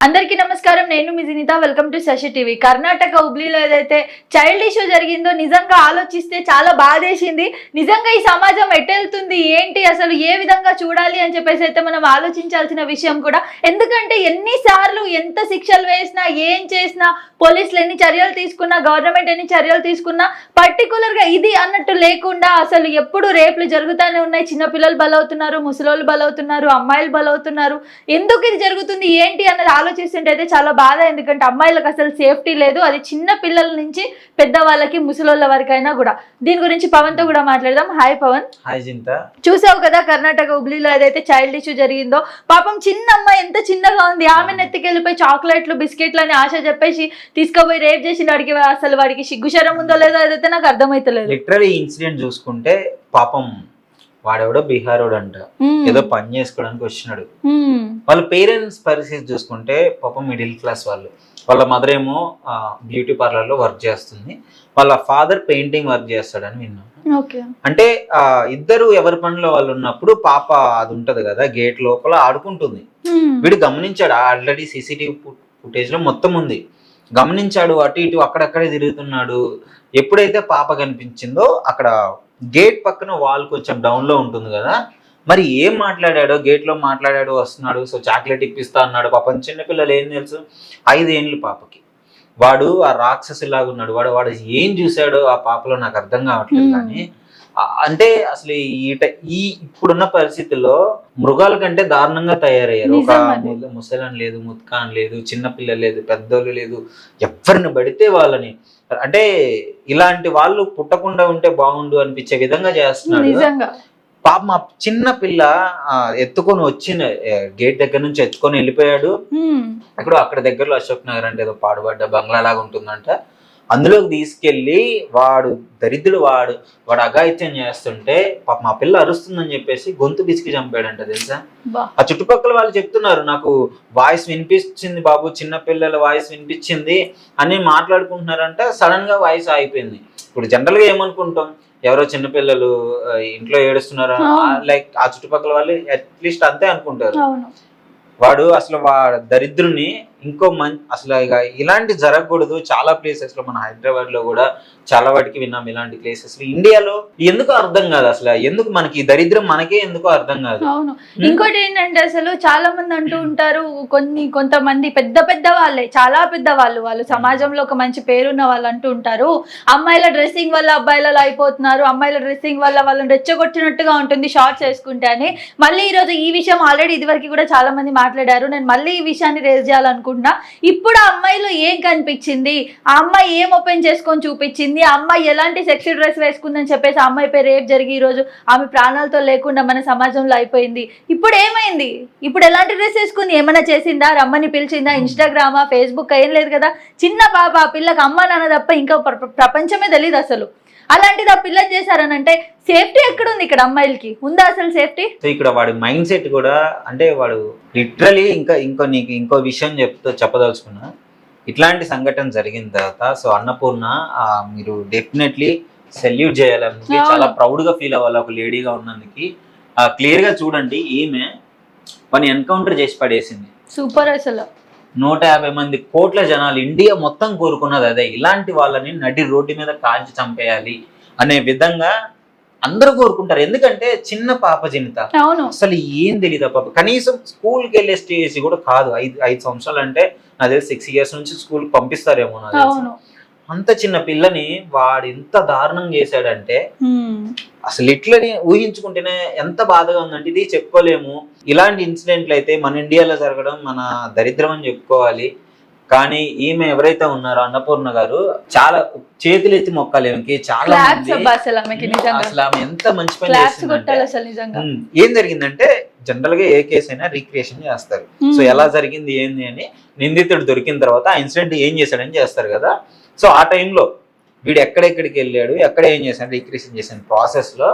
అందరికీ నమస్కారం. నేను మీ Sunitha. Welcome to Sashi TV Karnataka హుబ్లీలో ఏదైతే చైల్డ్ ఇష్యూ జరిగిందో నిజంగా ఆలోచిస్తే చాలా బాధేసింది. నిజంగా ఈ సమాజం ఎటెళ్తుంది? ఏంటి? అసలు ఏ విధంగా చూడాలి అని చెప్పేసి అయితే మనం ఆలోచించాల్సిన విషయం కూడా. ఎందుకంటే ఎన్నిసార్లు ఎంత శిక్షలు వేసినా ఏం చేసినా పోలీసులు ఎన్ని చర్యలు తీసుకున్నా గవర్నమెంట్ ఎన్ని చర్యలు తీసుకున్నా పర్టికులర్గా ఇది అన్నట్టు లేకుండా అసలు ఎప్పుడు రేపులు జరుగుతూనే ఉన్నాయి. చిన్నపిల్లలు బలవుతున్నారు ముసలోళ్ళు బలవుతున్నారు అమ్మాయిలు బలవుతున్నారు. ఎందుకు ఇది జరుగుతుంది? ఏంటి? అన్నది ఆలోచిస్తుంటే అయితే చాలా బాధ ఎందుకంటే అమ్మాయిలకు అసలు సేఫ్టీ లేదు. అది చిన్న పిల్లల నుంచి పెద్దవాళ్ళకి ముసలోళ్ళ వరకైనా కూడా. దీని గురించి పవన్తో కూడా మాట్లాడదాం. హాయ్ పవన్. చూసావు కదా కర్ణాటక హుబ్లీలో ఏదైతే చైల్డ్ ఇష్యూ జరిగిందో? పాపం చిన్న అమ్మాయి ఎంత చిన్నగా ఉంది. ఆమె నెత్తికెళ్ళిపోయి చాక్లెట్లు బిస్కెట్లు అని ఆశ చెప్పేసి తీసుకుపోయి రేప్ చేసి వాడికి అసలు వాడికి సిగ్గుశరం ఉందో లేదో అదైతే నాకు అర్థమైతలేదు. లిటరరీ ఇన్సిడెంట్ చూసుకుంటే పాపం వాడెవడో బీహారోడు అంట ఏదో పని చేసుకోవడానికి వచ్చినాడు. వాళ్ళ పేరెంట్స్ పరిస్థితి చూసుకుంటే పాపం మిడిల్ క్లాస్ వాళ్ళు. వాళ్ళ మదర్ ఏమో బ్యూటీ పార్లర్లో వర్క్ చేస్తుంది. వాళ్ళ ఫాదర్ పెయింటింగ్ వర్క్ చేస్తాడని విన్నాను అంటే ఇద్దరు ఎవరి పనిలో వాళ్ళు ఉన్నప్పుడు పాప అది ఉంటది కదా గేట్ లోపల ఆడుకుంటుంది. వీడు గమనించాడు ఆల్రెడీ సీసీటీవీ ఫుటేజ్లో మొత్తం ఉంది. గమనించాడు అటు ఇటు అక్కడక్కడే తిరుగుతున్నాడు. ఎప్పుడైతే పాప కనిపించిందో అక్కడ గేట్ పక్కన వాల్ కొంచెం డౌన్లో ఉంటుంది కదా. మరి ఏం మాట్లాడాడో గేట్లో మాట్లాడాడు వస్తున్నాడు సో చాక్లెట్ ఇప్పిస్తా అన్నాడు. పాపం చిన్నపిల్లలు ఏం తెలుసు? ఐదేండ్లు పాపకి. వాడు ఆ రాక్షసులాగా ఉన్నాడు. వాడు వాడు ఏం చూశాడో ఆ పాపలో నాకు అర్థం కావట్లేదు. కానీ అంటే అసలు ఈ ట- ఈ ఇప్పుడున్న పరిస్థితుల్లో మృగాల కంటే దారుణంగా తయారయ్యారు. ఒక నిజం అది. ము- ముసలాన్ లేదు ముత్కాన్ లేదు చిన్న పిల్లలు లేదు పెద్దోళ్ళు లేదు. ఎవరిని పడితే వాళ్ళని. అంటే ఇలాంటి వాళ్ళు పుట్టకుండా ఉంటే బాగుండు అనిపించే విధంగా చేస్తున్నాడు నిజంగా. పాప మా చిన్న పిల్ల ఎత్తుకొని వచ్చిన గేట్ దగ్గర నుంచి ఎత్తుకొని వెళ్ళిపోయాడు. ఇక్కడ అక్కడ దగ్గరలో అశోక్ నగర్ అంటే ఏదో పాడుబడ్డ బంగ్లా లాగా ఉంటుందంట. అందులోకి తీసుకెళ్ళి వాడు దరిద్రుడు వాడు వాడు అఘాయిత్యం చేస్తుంటే పాప మా పిల్ల అరుస్తుందని చెప్పేసి గొంతు బిసికి చంపాడంట తెలుసా. ఆ చుట్టుపక్కల వాళ్ళు చెప్తున్నారు నాకు వాయిస్ వినిపించింది బాబు చిన్న పిల్లల వాయిస్ వినిపించింది అని మాట్లాడుకుంటున్నారంట. సడన్గా వాయిస్ ఆగిపోయింది. ఇప్పుడు జనరల్గా ఏమనుకుంటాం? ఎవరో చిన్నపిల్లలు ఇంట్లో ఏడుస్తున్నారా. లైక్ ఆ చుట్టుపక్కల వాళ్ళు అట్లీస్ట్ అంతే అనుకుంటారు. వాడు అసలు వా దరిద్రుని ఇంకో మం అసలు ఇక ఇలాంటి జరగకూడదు. చాలా ప్లేసెస్లో మన హైదరాబాద్లో కూడా చాలా వాటికి విన్నాం ఇలాంటి ప్లేసెస్ ఇండియాలో ఎందుకు అర్థం కాదు అసలు? ఎందుకు మనకి దరిద్రం మనకే ఎందుకో అర్థం కాదు. అవును. ఇంకోటి ఏంటంటే అసలు చాలా మంది అంటూ ఉంటారు కొన్ని కొంతమంది పెద్ద పెద్ద వాళ్ళే చాలా పెద్ద వాళ్ళు. వాళ్ళు సమాజంలో ఒక మంచి పేరున్న వాళ్ళు అంటూ ఉంటారు. అమ్మాయిల డ్రెస్సింగ్ వల్ల అబ్బాయిలలో అయిపోతున్నారు. అమ్మాయిల డ్రెస్సింగ్ వల్ల వాళ్ళని రెచ్చగొట్టినట్టుగా ఉంటుంది షార్ట్స్ వేసుకుంటే అని. మళ్ళీ ఈ రోజు ఈ విషయం ఆల్రెడీ ఇదివరకు కూడా చాలా మంది మాట్లాడారు. నేను మళ్ళీ ఈ విషయాన్ని రేజ్ అనుకుంటున్నా. ఇప్పుడు ఆ అమ్మాయిలో ఏం కనిపించింది? ఆ అమ్మాయి ఏం ఓపెన్ చేసుకొని చూపించింది? ఆ అమ్మాయి ఎలాంటి సెక్సీ డ్రెస్ వేసుకుందని చెప్పేసి ఆ అమ్మాయి పేరు జరిగి ఈ రోజు ఆమె ప్రాణాలతో లేకుండా మన సమాజంలో అయిపోయింది. ఇప్పుడు ఏమైంది? ఇప్పుడు ఎలాంటి డ్రెస్ వేసుకుంది? ఏమైనా చేసిందా? రమ్మని పిలిచిందా? ఇన్స్టాగ్రామా ఫేస్బుక్ ఏం లేదు కదా. చిన్న పాప ఆ పిల్లకి అమ్మ నాన్న తప్ప ఇంకా ప్రపంచమే తెలియదు అసలు. అలాంటిది ఆ పిల్లని చేశారని అంటే సేఫ్టీ ఎక్కడుంది ఇక్కడ అమ్మాయిలకి? ఉందా అసలు సేఫ్టీ? సో ఇక్కడ వాడి మైండ్ సెట్ కూడా అంటే వాడు లిటరలీ ఇంకా ఇంకో నీకు ఇంకో విషయం చెప్తూ చెప్పదలుచుకున్నా. ఇట్లాంటి సంఘటన జరిగిన తర్వాత సో అన్నపూర్ణ ఆ, మీరు డెఫినెట్లీ సెల్యూట్ చేయాలని అవును. చాలా ప్రౌడ్గా ఫీల్ అవ్వాలి ఒక లేడీగా ఉన్నందుకు. క్లియర్గా చూడండి ఈమె వాడిని ఎన్కౌంటర్ చేసి పడేసింది. సూపర్ అసలు. నూట యాభై మంది కోట్ల జనాలు ఇండియా మొత్తం కోరుకున్నది అదే. ఇలాంటి వాళ్ళని నడి రోడ్డు మీద కాల్చి చంపేయాలి అనే విధంగా అందరూ కోరుకుంటారు. ఎందుకంటే చిన్న పాప జనిత అసలు ఏం తెలియదు పాప. కనీసం స్కూల్కి వెళ్ళే స్టేజ్ కూడా కాదు. ఐదు ఐదు సంవత్సరాలు అంటే నాకు తెలిసి సిక్స్ ఇయర్స్ నుంచి స్కూల్ పంపిస్తారేమో నాకు అంత చిన్న పిల్లని వాడు ఎంత దారుణం చేశాడంటే. అసలు ఇట్లని ఊహించుకుంటేనే ఎంత బాధగా ఉందంటే ఇది చెప్పుకోలేము ఇలాంటి ఇన్సిడెంట్లు అయితే మన ఇండియాలో జరగడం మన దరిద్రం అని చెప్పుకోవాలి కానీ ఈమె ఎవరైతే ఉన్నారో అన్నపూర్ణ గారు చాలా చేతులెత్తి మొక్కాలి ఈమెకి చాలా అసలు ఆమె ఎంత మంచి పని ఏం జరిగిందంటే జనరల్గా ఏ కేసు అయినా రీక్రియేషన్ చేస్తారు. సో ఎలా జరిగింది ఏంది అని నిందితుడు దొరికిన తర్వాత ఆ ఇన్సిడెంట్ ఏం చేశాడని చేస్తారు కదా. సో ఆ టైంలో వీడు ఎక్కడెక్కడికి వెళ్ళాడు ఎక్కడ ఏం చేశాడు రీక్రియేషన్ చేసిన ప్రాసెస్లో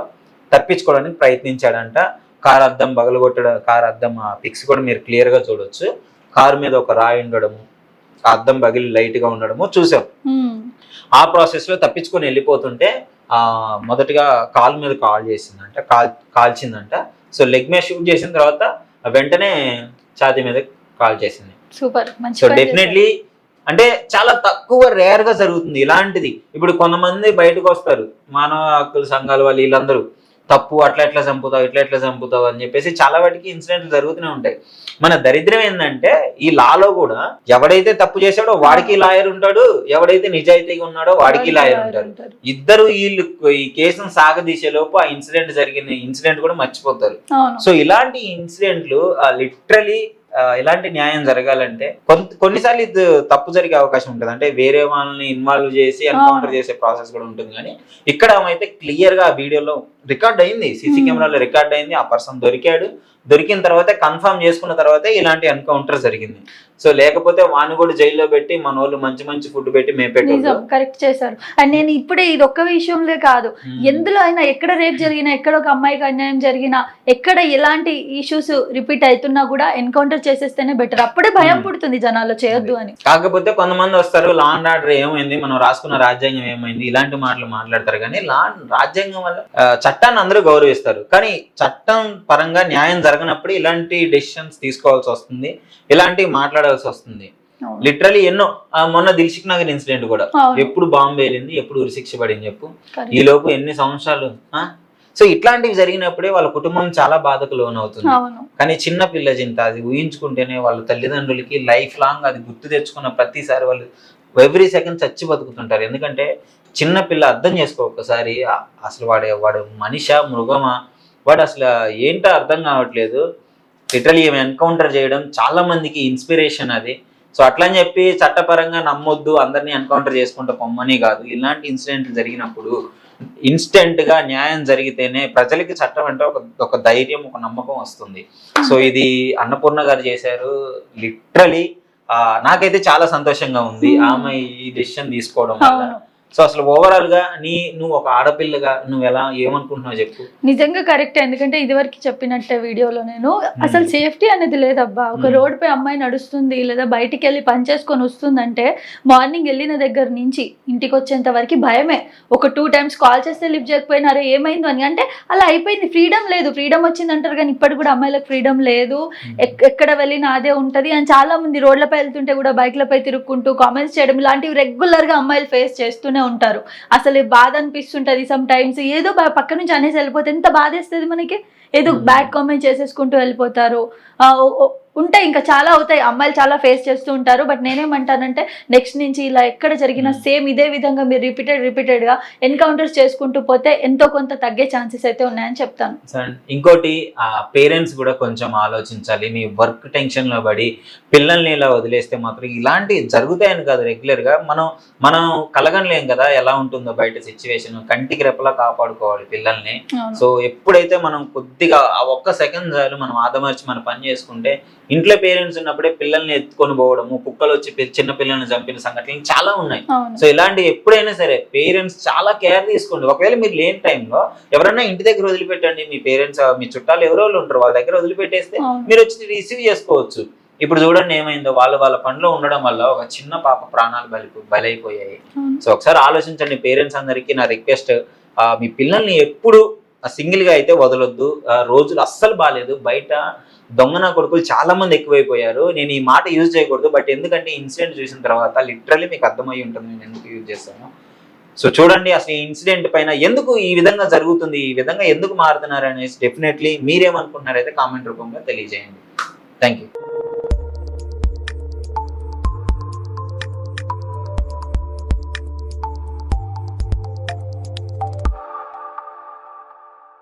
తప్పించుకోవడానికి ప్రయత్నించాడంట. కార్ అద్దం పగలగొట్టడం కార్ అద్దం ఆ పిక్స్ కూడా మీరు క్లియర్గా చూడొచ్చు. కారు మీద ఒక రాయి ఉండడము అద్దం పగిలి లైట్గా ఉండడము చూసాం. ఆ ప్రాసెస్లో తప్పించుకొని వెళ్ళిపోతుంటే ఆ, మొదటగా కాల్ మీద కాల్ చేసిందంట కాల్ కాల్చిందంట. సో లెగ్ మీద షూట్ చేసిన తర్వాత వెంటనే ఛాతీ మీద కాల్ చేసింది. సూపర్. మంచి సో డెఫినెట్లీ అంటే చాలా తక్కువ రేర్గా జరుగుతుంది ఇలాంటిది. ఇప్పుడు కొంతమంది బయటకు వస్తారు. మానవ హక్కుల సంఘాలు వాళ్ళు వీళ్ళందరూ. తప్పు అట్లా ఎట్లా చంపుతావు ఇట్లా ఎట్లా చంపుతావు అని చెప్పేసి చాలా వాటికి ఇన్సిడెంట్లు జరుగుతూనే ఉంటాయి. మన దరిద్రం ఏంటంటే ఈ లాలో కూడా ఎవడైతే తప్పు చేశాడో వాడికి లాయర్ ఉంటాడు ఎవడైతే నిజాయితీగా ఉన్నాడో వాడికి లాయర్ ఉంటారు. ఇద్దరు వీళ్ళు ఈ కేసును సాగదీసే లోపు ఆ ఇన్సిడెంట్ జరిగిన ఇన్సిడెంట్ కూడా మర్చిపోతారు. సో ఇలాంటి ఇన్సిడెంట్లు లిటరలీ ఇలాంటి న్యాయం జరగాలంటే కొన్నిసార్లు ఇది తప్పు జరిగే అవకాశం ఉంటుంది. అంటే వేరే వాళ్ళని ఇన్వాల్వ్ చేసి ఎన్కౌంటర్ చేసే ప్రాసెస్ కూడా ఉంటుంది. కానీ ఇక్కడ అయితే క్లియర్గా ఆ వీడియోలో రికార్డ్ అయింది సీసీ. కెమెరాలో రికార్డ్ అయింది ఆ పర్సన్ దొరికాడు. దొరికిన తర్వాత కన్ఫర్మ్ చేసుకున్న తర్వాతే ఇలాంటి ఎన్కౌంటర్ జరిగింది. సో లేకపోతే వాడిని కూడా జైల్లో పెట్టి మన వాళ్ళు మంచి మంచి ఫుడ్ పెట్టి నిజం మేపెట్టారు కరెక్ట్ చేశారు. అండ్ నేను ఇప్పుడే ఇది ఒక్క విషయంలో కాదు. ఎందులో అయినా ఎక్కడ రేప్ జరిగినా ఎక్కడ ఒక అమ్మాయికి అన్యాయం జరిగినా ఎక్కడ ఎలాంటి ఇష్యూస్ రిపీట్ అవుతున్నా కూడా ఎన్కౌంటర్ చేసేస్తేనే బెటర్ అప్పుడే భయం Hmm. పుడుతుంది జనాల్లో చేయొద్దు అని. కాకపోతే కొంతమంది వస్తారు లా అండ్ ఆర్డర్ ఏమైంది? మనం రాసుకున్న రాజ్యాంగం ఏమైంది? ఇలాంటి మాటలు మాట్లాడతారు. కానీ లా రాజ్యాంగం వల్ల చట్టాన్ని అందరూ గౌరవిస్తారు. కానీ చట్టం పరంగా న్యాయం జరగనప్పుడు ఇలాంటి డెసిషన్స్ తీసుకోవాల్సి వస్తుంది ఇలాంటివి మాట్లాడాల్సి వస్తుంది. లిటరలీ ఎన్నో మొన్న దిల్షిక్ నగర్ ఇన్సిడెంట్ కూడా. ఎప్పుడు బాంబు వేలింది ఎప్పుడు ఉరిశిక్ష పడింది చెప్పు. ఈ లోపు ఎన్ని సంవత్సరాలు? సో ఇట్లాంటివి జరిగినప్పుడే వాళ్ళ కుటుంబం చాలా బాధకు లోనవుతుంది కానీ చిన్న పిల్ల చింత అది ఊహించుకుంటేనే వాళ్ళ తల్లిదండ్రులకి లైఫ్ లాంగ్ అది గుర్తు తెచ్చుకున్న ప్రతిసారి వాళ్ళు ఎవ్రీ సెకండ్ చచ్చి బతుకుతుంటారు ఎందుకంటే చిన్న పిల్ల అర్థం చేసుకో ఒక్కసారి ఆ- అసలు వాడు వాడు మనిషా మృగమా వాడు అసలు ఏంటో అర్థం కావట్లేదు. లిటరలీ ఎన్కౌంటర్ చేయడం చాలా మందికి ఇన్స్పిరేషన్ అది. సో అట్లా అని చెప్పి చట్టపరంగా నమ్మొద్దు అందరినీ ఎన్కౌంటర్ చేసుకుంటూ పొమ్మని కాదు. ఇలాంటి ఇన్సిడెంట్లు జరిగినప్పుడు ఇన్స్టెంట్గా న్యాయం జరిగితేనే ప్రజలకి చట్టం అంటే ఒక ఒక ధైర్యం ఒక నమ్మకం వస్తుంది. సో ఇది అన్నపూర్ణ గారు చేశారు. లిటరలీ నాకైతే చాలా సంతోషంగా ఉంది. Hmm. ఆమె ఈ డెసిషన్ తీసుకోవడం వల్ల. సో అసలు ఓవరాల్గా నీ నువ్వు ఒక ఆడపిల్లగా నువ్వు ఎలా ఏమనుకుంటున్నావు చెప్పు. నిజంగా కరెక్ట్ ఎందుకంటే ఇదివరకు చెప్పినట్టే వీడియోలో నేను అసలు సేఫ్టీ అనేది లేదబ్బా. ఒక. రోడ్ పై అమ్మాయి నడుస్తుంది లేదా బయటికి వెళ్ళి పని చేసుకొని వస్తుందంటే మార్నింగ్ వెళ్ళిన దగ్గర నుంచి ఇంటికి వచ్చేంత వరకు భయమే. ఒక టూ టైమ్స్ కాల్ చేస్తే లిఫ్ట్ చేయకపోయినారే ఏమైందో? అని. అంటే అలా అయిపోయింది. ఫ్రీడమ్ లేదు. ఫ్రీడమ్ వచ్చింది అంటారు కానీ ఇప్పటికి కూడా అమ్మాయిలకు ఫ్రీడమ్ లేదు. ఎక్- ఎక్కడ వెళ్ళినా అదే ఉంటది. అని చాలా మంది రోడ్లపై వెళ్తుంటే కూడా బైక్లపై తిరుక్కుంటూ కామెంట్స్ చేయడం ఇలాంటివి రెగ్యులర్గా అమ్మాయిలు ఫేస్ చేస్తూనే ఉంటారు. అసలు బాధ అనిపిస్తుంటది సమ్ టైమ్స్ ఏదో పక్క నుంచి అనేసి వెళ్ళిపోతే ఎంత బాధేస్తుంది మనకి? ఏదో. బ్యాడ్ కామెంట్ చేసేసుకుంటూ వెళ్ళిపోతారు. ఉంటాయి ఇంకా చాలా అవుతాయి. అమ్మాయిలు చాలా ఫేస్ చేస్తూ ఉంటారు. బట్ నేనేమంటానంటే నెక్స్ట్ నుంచి ఇలా ఎక్కడ జరిగినా Hmm. సేమ్ ఇదే విధంగా మీరు రిపీటెడ్ రిపీటెడ్గా ఎన్కౌంటర్స్ చేసుకుంటూ పోతే ఎంతో కొంత తగ్గే ఛాన్సెస్ అయితే ఉన్నాయని చెప్తాను. ఇంకోటి ఆ పేరెంట్స్ కూడా కొంచెం ఆలోచించాలి. మీ వర్క్ టెన్షన్లో పడి పిల్లల్ని ఇలా వదిలేస్తే మాత్రం ఇలాంటి జరుగుతాయని కాదు రెగ్యులర్గా. మనం మనం కలగనలేం కదా ఎలా ఉంటుందో బయట సిచ్యువేషన్ కంటికి రెప్పలా కాపాడుకోవాలి పిల్లల్ని. సో ఎప్పుడైతే మనం కొద్దిగా ఆ ఒక్క సెకండ్ చాలు మనం ఆదమర్చి మన పని చేసుకుంటే ఇంట్లో పేరెంట్స్ ఉన్నప్పుడే పిల్లల్ని ఎత్తుకొని పోవడము కుక్కలు వచ్చి చిన్న పిల్లల్ని చంపిన సంఘటనలు చాలా ఉన్నాయి. సో ఇలాంటి ఎప్పుడైనా సరే పేరెంట్స్ చాలా కేర్ తీసుకోండి. ఒకవేళ మీరు లేని టైంలో ఎవరైనా ఇంటి దగ్గర వదిలిపెట్టండి మీ పేరెంట్స్ మీ చుట్టాలు ఎవరో ఉంటారు వాళ్ళ దగ్గర వదిలిపెట్టేస్తే మీరు వచ్చి రిసీవ్ చేసుకోవచ్చు. ఇప్పుడు చూడండి ఏమైందో వాళ్ళు వాళ్ళ పనిలో ఉండడం వల్ల ఒక చిన్న పాప ప్రాణాలు బలి బలైపోయాయి. సో ఒకసారి ఆలోచించండి పేరెంట్స్ అందరికీ నా రిక్వెస్ట్ మీ పిల్లల్ని ఎప్పుడు సింగిల్గా అయితే వదలొద్దు. ఆ, రోజులు అస్సలు బాగాలేదు బయట దొంగన కొడుకులు చాలా మంది ఎక్కువైపోయారు. నేను ఈ మాట యూజ్ చేయకూడదు బట్ ఎందుకంటే ఇన్సిడెంట్ చూసిన తర్వాత లిటరలీ మీకు అర్థమై ఉంటుంది నేను ఎందుకు యూజ్ చేస్తాను. సో చూడండి అసలు ఈ ఇన్సిడెంట్ పైన ఎందుకు ఈ విధంగా జరుగుతుంది ఈ విధంగా ఎందుకు మారుతున్నారు అనేసి డెఫినెట్లీ మీరేమనుకుంటున్నారైతే కామెంట్ రూపంలో తెలియజేయండి. Thank you